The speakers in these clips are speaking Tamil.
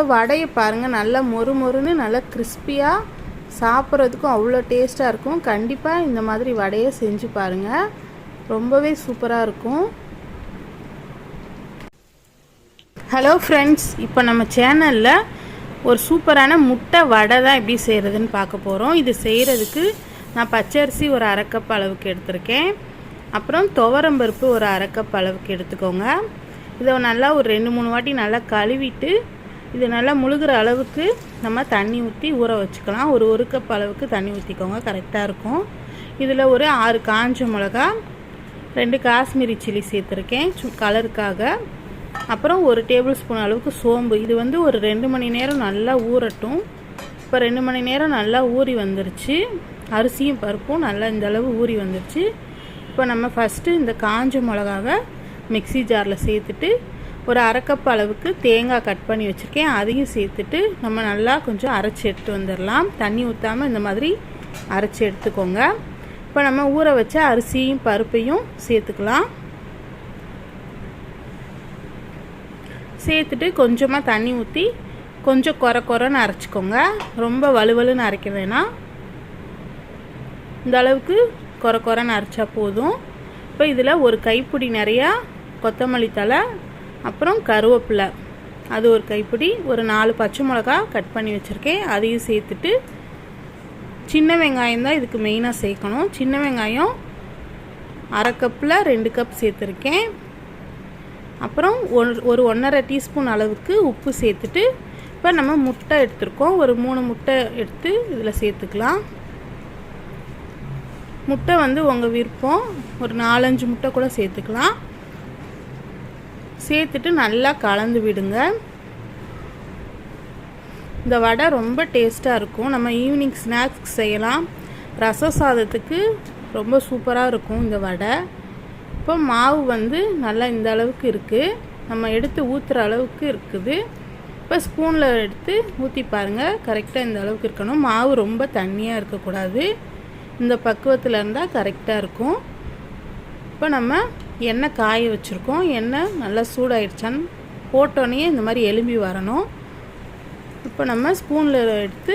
இப்போ வடையை பாருங்கள் நல்லா மொறு மொறுன்னு நல்லா கிறிஸ்பியாக சாப்பிட்றதுக்கும் அவ்வளோ டேஸ்ட்டாக இருக்கும். கண்டிப்பாக இந்த மாதிரி வடையை செஞ்சு பாருங்கள் ரொம்பவே சூப்பராக இருக்கும். ஹலோ ஃப்ரெண்ட்ஸ் இப்போ நம்ம சேனலில் ஒரு சூப்பரான முட்டை வடை தான் எப்படி செய்கிறதுன்னு பார்க்க போகிறோம் இது செய்கிறதுக்கு நான் பச்சரிசி ஒரு அரைக்கப் அளவுக்கு எடுத்திருக்கேன். அப்புறம் துவரம்பருப்பு ஒரு அரைக்கப் அளவுக்கு எடுத்துக்கோங்க. இதை நல்லா ஒரு ரெண்டு மூணு வாட்டி நல்லா கழுவிட்டு இது நல்லா முழுகிற அளவுக்கு நம்ம தண்ணி ஊற்றி ஊற வச்சுக்கலாம். ஒரு ஒரு கப் அளவுக்கு தண்ணி ஊற்றிக்கோங்க கரெக்டாக இருக்கும். இதில் ஒரு ஆறு காஞ்ச மிளகா ரெண்டு காஷ்மீரி சில்லி சேர்த்துருக்கேன். சு கலருக்காக அப்புறம் ஒரு டேபிள் ஸ்பூன் அளவுக்கு சோம்பு. இது வந்து ஒரு ரெண்டு மணி நேரம் நல்லா ஊறட்டும். இப்போ ரெண்டு மணி நேரம் நல்லா ஊறி வந்துருச்சு. அரிசியும் பருப்பும் நல்லா இந்த அளவு ஊறி வந்துருச்சு. இப்போ நம்ம ஃபஸ்ட்டு இந்த காஞ்ச மிளகாவை மிக்ஸி ஜாரில் சேர்த்துட்டு ஒரு அரைக்கப் அளவுக்கு தேங்காய் கட் பண்ணி வச்சுருக்கேன். அதையும் சேர்த்துட்டு நம்ம நல்லா கொஞ்சம் அரைச்சி எடுத்து வந்துடலாம். தண்ணி ஊற்றாமல் இந்த மாதிரி அரைச்சி எடுத்துக்கோங்க. இப்போ நம்ம ஊற வச்ச அரிசியும் பருப்பையும் சேர்த்துக்கலாம். சேர்த்துட்டு கொஞ்சமாக தண்ணி ஊற்றி கொஞ்சம் குறை குறைன்னு அரைச்சிக்கோங்க. ரொம்ப வலுவலுன்னு அரைக்க வேணாம். இந்த அளவுக்கு குறை குறைன்னு அரைச்சா போதும். இப்போ இதில் ஒரு கைப்பிடி நிறையா கொத்தமல்லி தழை அப்புறம் கருவேப்பிலை. அது ஒரு கைப்பிடி ஒரு நாலு பச்சை மிளகா கட் பண்ணி வச்சுருக்கேன். அதையும் சேர்த்துட்டு சின்ன வெங்காயம் தான் இதுக்கு மெயினாக சேர்க்கணும். சின்ன வெங்காயம் அரை கப்பில் ரெண்டு கப் சேர்த்துருக்கேன். அப்புறம் ஒரு ஒரு ஒன்றரை டீஸ்பூன் அளவுக்கு உப்பு சேர்த்துட்டு இப்போ நம்ம முட்டை எடுத்துருக்கோம். ஒரு மூணு முட்டை எடுத்து இதில் சேர்த்துக்கலாம். முட்டை வந்து உங்கள் விருப்பம். ஒரு நாலஞ்சு முட்டை கூட சேர்த்துக்கலாம். சேர்த்துட்டு நல்லா கலந்து விடுங்க. இந்த வடை ரொம்ப டேஸ்ட்டாக இருக்கும். நம்ம ஈவினிங் ஸ்நாக்ஸ் செய்யலாம். ரச சாதத்துக்கு ரொம்ப சூப்பராக இருக்கும் இந்த வடை. இப்போ மாவு வந்து நல்லா இந்த அளவுக்கு இருக்குது நம்ம எடுத்து ஊற்றுற அளவுக்கு இருக்குது. இப்போ ஸ்பூனில் எடுத்து ஊற்றி பாருங்கள் கரெக்டாக இந்த அளவுக்கு இருக்கணும். மாவு ரொம்ப தண்ணியாக இருக்கக்கூடாது. இந்த பக்குவத்தில் இருந்தால் கரெக்டாக இருக்கும். இப்போ நம்ம எண்ணெய் காய வச்சுருக்கோம் எண்ணெய் நல்லா சூடாயிடுச்சான்னு போட்டோன்னே இந்த மாதிரி எலும்பி வரணும். இப்போ நம்ம ஸ்பூனில் எடுத்து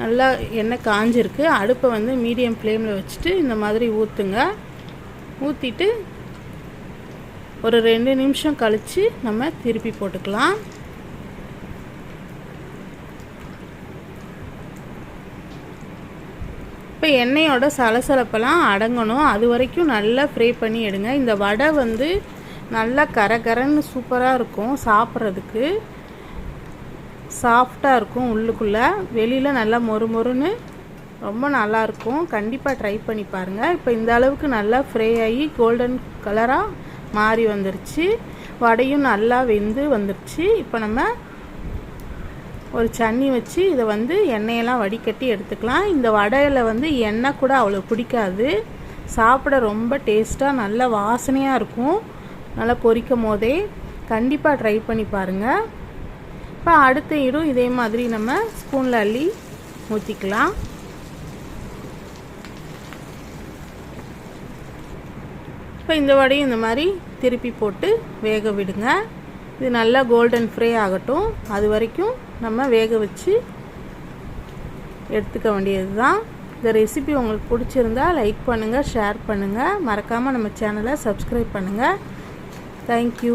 நல்லா எண்ணெய் காஞ்சிருக்கு. அடுப்பை வந்து மீடியம் ஃப்ளேமில் வச்சுட்டு இந்த மாதிரி ஊற்றுங்க ஊற்றிட்டு ஒரு ரெண்டு நிமிஷம் கழித்து நம்ம திருப்பி போட்டுக்கலாம். இப்போ எண்ணெயோட சலசலப்பெல்லாம் அடங்கணும். அது வரைக்கும் நல்லா ஃப்ரை பண்ணி எடுங்க. இந்த வடை வந்து நல்லா கரகரன்னு சூப்பராக இருக்கும் சாப்பிட்றதுக்கு. சாஃப்டாக இருக்கும் உள்ளுக்குள்ளே. வெளியில் நல்லா மொறு மொறுன்னு ரொம்ப நல்லாயிருக்கும் கண்டிப்பாக ட்ரை பண்ணி பாருங்கள் இப்போ இந்த அளவுக்கு நல்லா ஃப்ரை ஆகி கோல்டன் கலராக மாறி வந்துருச்சு. வடையும் நல்லா வெந்து வந்துருச்சு. இப்போ நம்ம ஒரு சன்னி வச்சு இதை வந்து எண்ணெயெல்லாம் வடிகட்டி எடுத்துக்கலாம். இந்த வடையில் வந்து எண்ணெய் கூட அவ்வளோ பிடிக்காது. சாப்பிட ரொம்ப டேஸ்ட்டாக நல்ல வாசனையாக இருக்கும். நல்லா பொரிக்கும் போதே கண்டிப்பாக ட்ரை பண்ணி பாருங்கள் இப்போ அடுத்த இடும் இதே மாதிரி நம்ம ஸ்பூனில் அள்ளி ஊற்றிக்கலாம் இப்போ இந்த வடையும் இந்த மாதிரி திருப்பி போட்டு வேக விடுங்க. இது நல்லா கோல்டன் ஃப்ரை ஆகட்டும். அது வரைக்கும் நம்ம வேக வச்சு எடுத்துக்க வேண்டியது தான் இந்த ரெசிபி உங்களுக்கு பிடிச்சிருந்தா லைக் பண்ணுங்கள் ஷேர் பண்ணுங்கள் மறக்காமல் நம்ம சேனலை சப்ஸ்கிரைப் பண்ணுங்கள் தேங்க்யூ